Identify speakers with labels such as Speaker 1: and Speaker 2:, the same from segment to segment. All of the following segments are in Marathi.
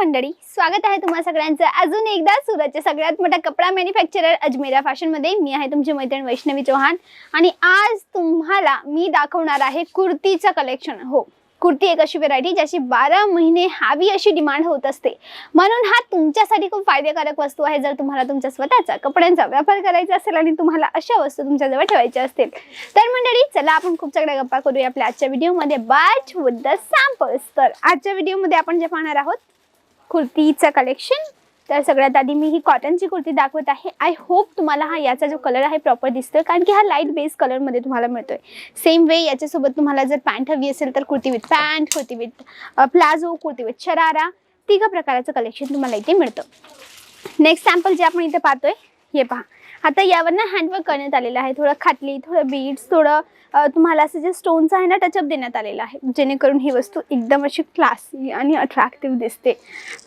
Speaker 1: मंडळी स्वागत आहे तुम्हा सगळ्यांचं. अजून एकदा सुरतच्या सगळ्यात मोठा कपडा मॅन्युफॅक्चरर अजमेरा फॅशनमध्ये मी आहे तुमची मैत्रीण वैष्णवी चौहान. आणि आज तुम्हाला मी दाखवणार आहे कुर्तीचं कलेक्शन हो कुर्ती एक अशी व्हरायटी ज्याची बारा महिने हवी अशी डिमांड होत असते. म्हणून हा तुमच्यासाठी खूप फायदेकारक वस्तू आहे. जर तुम्हाला तुमच्या स्वतःचा कपड्यांचा व्यापार करायचा असेल आणि तुम्हाला अशा वस्तू तुमच्याजवळ ठेवायच्या असतील तर मंडळी चला आपण खूप सगळ्या गप्पा करूया आपल्या आजच्या व्हिडिओमध्ये बॅच विथ द सॅम्पल्स तर आजच्या व्हिडिओमध्ये आपण जे पाहणार आहोत कुर्तीचं कलेक्शन तर सगळ्यात आधी मी ही कॉटनची कुर्ती दाखवत आहे. आय होप तुम्हाला हा याचा जो कलर आहे प्रॉपर दिसतोय कारण की हा लाइट बेस कलरमध्ये तुम्हाला मिळतोय. सेम वे याच्यासोबत तुम्हाला जर पॅन्ट हवी असेल तर kurti with pant kurti with palazzo kurti with sharara तिघा प्रकाराचं कलेक्शन तुम्हाला इथे मिळतं. नेक्स्ट सॅम्पल जे आपण इथे पाहतोय हे पहा. आता यावर ना हँडवर्क करण्यात आलेलं आहे. थोडं खाटली थोडं बीड्स थोडं तुम्हाला असं जे स्टोनचं आहे ना टचअप देण्यात आलेलं आहे. जेणेकरून ही वस्तू एकदम अशी क्लासी आणि अट्रॅक्टिव्ह दिसते.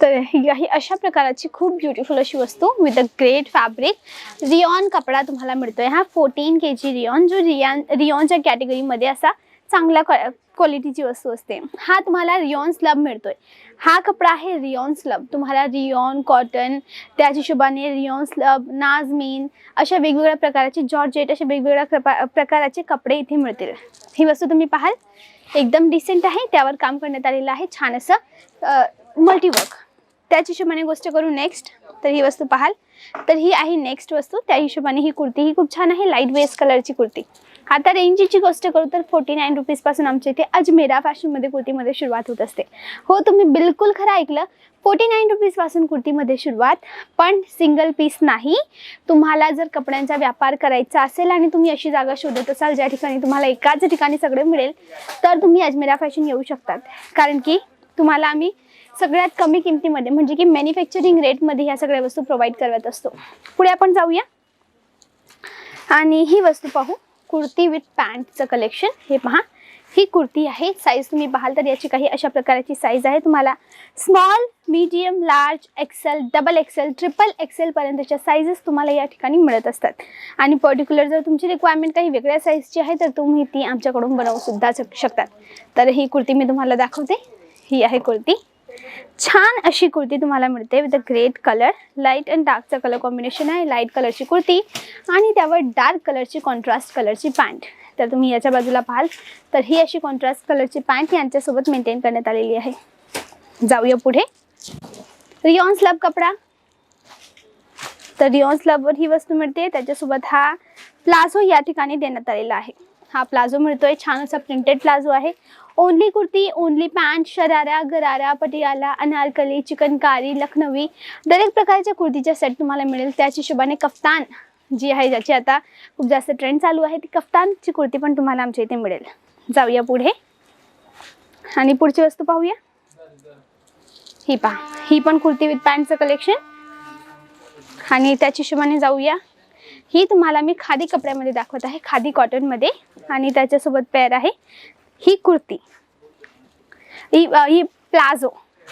Speaker 1: तर ही ही अशा प्रकाराची खूप ब्युटिफुल अशी वस्तू with a great fabric rayon कपडा तुम्हाला मिळतोय हा. फोर्टीन के जी रिऑन जो रियान रिऑनच्या कॅटेगरीमध्ये असा चांगल्या क्वालिटीची वस्तू असते. हा तुम्हाला रिऑन स्लब मिळतोय. हा कपडा आहे रिऑन स्लब तुम्हाला रिऑन कॉटन त्याच हिशोबाने रिऑन स्लब नाजमीन अशा वेगवेगळ्या प्रकारचे जॉर्जेट अशा वेगवेगळ्या प्रपा- प्रकाराचे कपडे इथे मिळतील. ही वस्तू तुम्ही पाहाल. एकदम डिसेंट आहे. त्यावर काम करण्यात आलेलं आहे छान असं मल्टीवर्क त्याच हिशोबाने गोष्ट करू नेक्स्ट तर ही वस्तू पाहाल. तर ही आहे नेक्स्ट वस्तू. त्या हिशोबाने ही कुर्ती. ही खूप छान आहे लाइट वेस्ट कलरची कुर्ती. आता रेंजची गोष्ट करू तर फोर्टी नाईन रुपीजपासून आमच्या इथे अजमेरा फॅशनमध्ये कुर्तीमध्ये सुरुवात होत असते. हो तुम्ही बिलकुल खरं ऐकलं. फोर्टी नाईन रुपीजपासून कुर्तीमध्ये सुरुवात पण सिंगल पीस नाही. तुम्हाला जर कपड्यांचा व्यापार करायचा असेल आणि तुम्ही अशी जागा शोधत असाल ज्या ठिकाणी तुम्हाला एकाच ठिकाणी सगळे मिळेल तर तुम्ही अजमेरा फॅशन येऊ शकतात. कारण की तुम्हाला आम्ही सगळ्यात कमी किमतीमध्ये म्हणजे की मॅन्युफॅक्चरिंग रेटमध्ये ह्या सगळ्या वस्तू प्रोव्हाइड करत असतो. पुढे आपण जाऊया. आणि ही वस्तू पाहू. कुर्ती विथ पॅन्टचं कलेक्शन हे पहा. ही कुर्ती आहे. साईज तुम्ही पाहाल तर याची काही अशा प्रकारची साईज आहे. तुम्हाला small medium large XL double XL triple एक्सेलपर्यंतच्या sizes तुम्हाला या ठिकाणी मिळत असतात. आणि पर्टिक्युलर जर तुमची रिक्वायरमेंट काही वेगळ्या साईजची आहे तर तुम्ही ती आमच्याकडून बनवू सुद्धा शक- शकतात. तर ही कुर्ती मी तुम्हाला दाखवते. ही आहे कुर्ती. छान अशी कुर्ती तुम्हाला मिळते with a great colour light and डार्कचा colour combination आहे. लाइट कलरची कुर्ती आणि त्यावर डार्क कलरची कॉन्ट्रास्ट कलरची पॅन्ट तर तुम्ही याच्या बाजूला पाहाल. तर ही अशी कॉन्ट्रास्ट कलरची पॅन्ट यांच्यासोबत मेंटेन करण्यात आलेली आहे. जाऊया पुढे. रिऑन स्लब कपडा. तर रिऑन स्लबवर ही वस्तू मिळते. त्याच्यासोबत हा प्लाझो या ठिकाणी देण्यात आलेला आहे. हा प्लाझो मिळतोय. छान असा प्रिंटेड प्लाझो आहे. Only kurti only pant sharara gharara Patiala anarkali chikankari Lucknowi दरेक प्रकारच्या कुर्तीच्या सेट तुम्हाला मिळेल. त्याच हिशोबाने कफ्तान जी आहे ज्याची आता खूप जास्त ट्रेंड चालू आहे ती कफ्तानची कुर्ती पण तुम्हाला आमच्या इथे मिळेल. जाऊया पुढे. आणि पुढची वस्तू पाहूया. ही पहा. ही पण कुर्ती विथ पॅन्टचं कलेक्शन आणि त्याच हिशोबाने जाऊया. ही तुम्हाला मी खादी कपड्यामध्ये दाखवत आहे खादी कॉटनमध्ये आणि त्याच्यासोबत पेअर आहे. ही कुर्ती. ही ही प्लाझो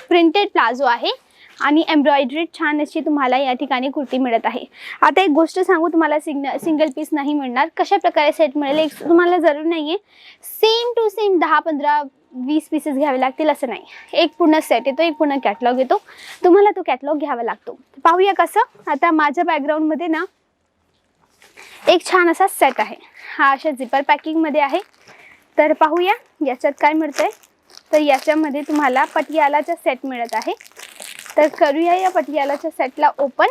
Speaker 1: प्रिंटेड प्लाझो आहे आणि एम्ब्रॉयडरी छान अशी तुम्हाला या ठिकाणी कुर्ती मिळत आहे. आता एक गोष्ट सांगू तुम्हाला सिंग सिंगल पीस नाही मिळणार. कशा प्रकारे सेट मिळेल एक तुम्हाला जरूर नाही आहे सेम टू सेम दहा पंधरा वीस पीसेस घ्यावे लागतील असं नाही. एक पूर्ण सेट येतो एक पूर्ण कॅटलॉग येतो. तुम्हाला तो कॅटलॉग घ्यावा लागतो. पाहूया कसं. आता माझ्या बॅकग्राऊंडमध्ये ना एक छान असा सेट आहे. हा अशा झिपर पॅकिंगमध्ये आहे. तर पाहूया याच्यात काय मिळतंय. तर याच्यामध्ये तुम्हाला पटियालाचा सेट मिळत आहे. तर करूया या पटियालाच्या सेटला ओपन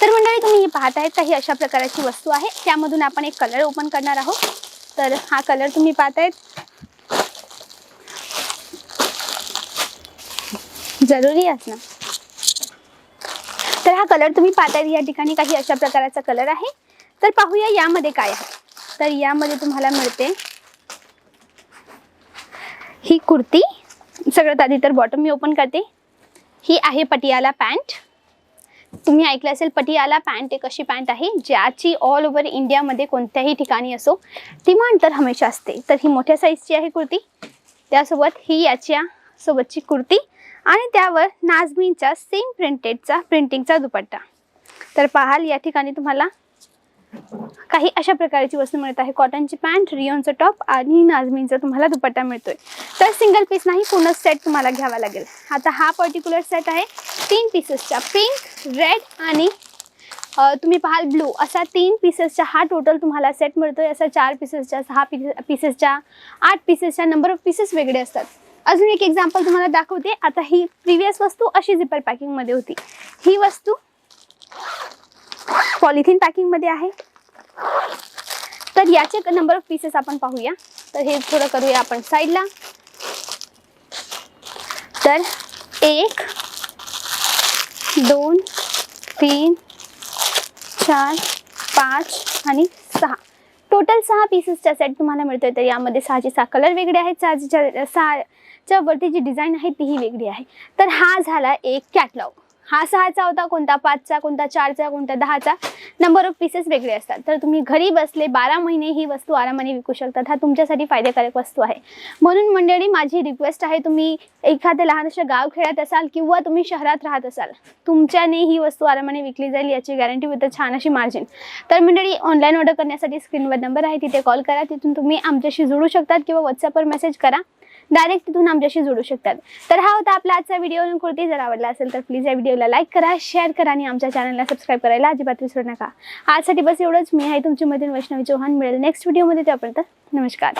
Speaker 1: तर मंडळी तुम्ही हे पाहत आहेत काही अशा प्रकारची वस्तू आहे. त्यामधून आपण एक कलर ओपन करणार आहोत. तर हा कलर तुम्ही पाहत आहेत जरुरी असणं. तर हा कलर तुम्ही पाहताय या ठिकाणी काही अशा प्रकारचा कलर आहे. तर पाहूया यामध्ये काय आहे. तर यामध्ये तुम्हाला मिळते. ही कुर्ती सगळ्यात आधी तर बॉटम मी ओपन करते. ही आहे पटियाला पॅन्ट. तुम्ही ऐकलं असेल पटियाला पॅन्ट एक अशी पॅन्ट आहे ज्याची ऑल ओव्हर इंडियामध्ये कोणत्याही ठिकाणी असो डिमांड तर हमेशा असते. तर ही मोठ्या साईजची आहे कुर्ती. त्यासोबत ही याच्या सोबतची कुर्ती आणि त्यावर नाजमीनचा सेम प्रिंटेडचा प्रिंटिंगचा दुपट्टा. तर पाहाल या ठिकाणी तुम्हाला काही अशा प्रकारची वस्तू मिळत आहे. कॉटनची पॅन्ट रिओनचं टॉप आणि नाजमीनचा तुम्हाला दुपट्टा मिळतोय. तर सिंगल पीस नाही पूर्ण सेट तुम्हाला घ्यावा लागेल. आता हा पर्टिक्युलर सेट आहे. तीन पीसेसचा पिंक रेड आणि तुम्ही पाहाल ब्लू असा तीन पीसेसचा हा टोटल तुम्हाला सेट मिळतोय. असा चार पीसेसच्या सहा पीस पीसेसच्या आठ पीसेसच्या नंबर ऑफ पीसेस वेगळे असतात. अजून एक एक्झाम्पल तुम्हाला दाखवते. आता ही प्रिव्हियस वस्तू अशी झिपर पॅकिंगमध्ये होती. ही वस्तू पॉलिथिन पॅकिंगमध्ये आहे. तर याचे नंबर ऑफ पीसेस आपण पाहूया. तर हे थोडं करूया आपण साईडला तर एक दोन तीन चार पाच आणि सहा. टोटल सहा पीसेसचा सेट तुम्हाला मिळतोय. तर यामध्ये सहाचे सहा कलर वेगळे आहेत. सहाच्या सहाच्या वरती जी डिझाईन आहे तीही वेगळी आहे. तर हा झाला एक कॅटलॉग हा सहाचा होता कोणता पाचचा कोणता चारचा कोणता दहाचा नंबर ऑफ पीसेस वेगळे असतात. तर तुम्ही घरी बसले बारा महिने ही वस्तू आरामाने विकू शकतात. हा तुमच्यासाठी फायदेकारक वस्तू आहे. म्हणून मंडळी माझी रिक्वेस्ट आहे तुम्ही एखाद्या लहानशा गाव खेळत असाल किंवा तुम्ही शहरात राहत असाल तुमच्याने ही वस्तू आरामाने विकली जाईल याची गॅरंटी विथ छान अशी मार्जिन तर मंडळी ऑनलाईन ऑर्डर करण्यासाठी स्क्रीनवर नंबर आहे तिथे कॉल करा. तिथून तुम्ही आमच्याशी जोडू शकतात किंवा व्हॉट्सअपवर मेसेज करा. डायरेक्ट तिथून आमच्याशी जोडू शकतात. तर हा होता आपला आजचा व्हिडिओ कुर्ती जर आवडला असेल तर प्लीज या व्हिडिओला लाईक करा शेअर करा आणि आमच्या चॅनलला सबस्क्राईब करायला अजिबात विसरू नका. आजसाठी बस एवढंच. मी आहे तुमची मधील वैष्णवी चौहान. मिळेल नेक्स्ट व्हिडिओमध्ये त्यापर्यंत नमस्कार.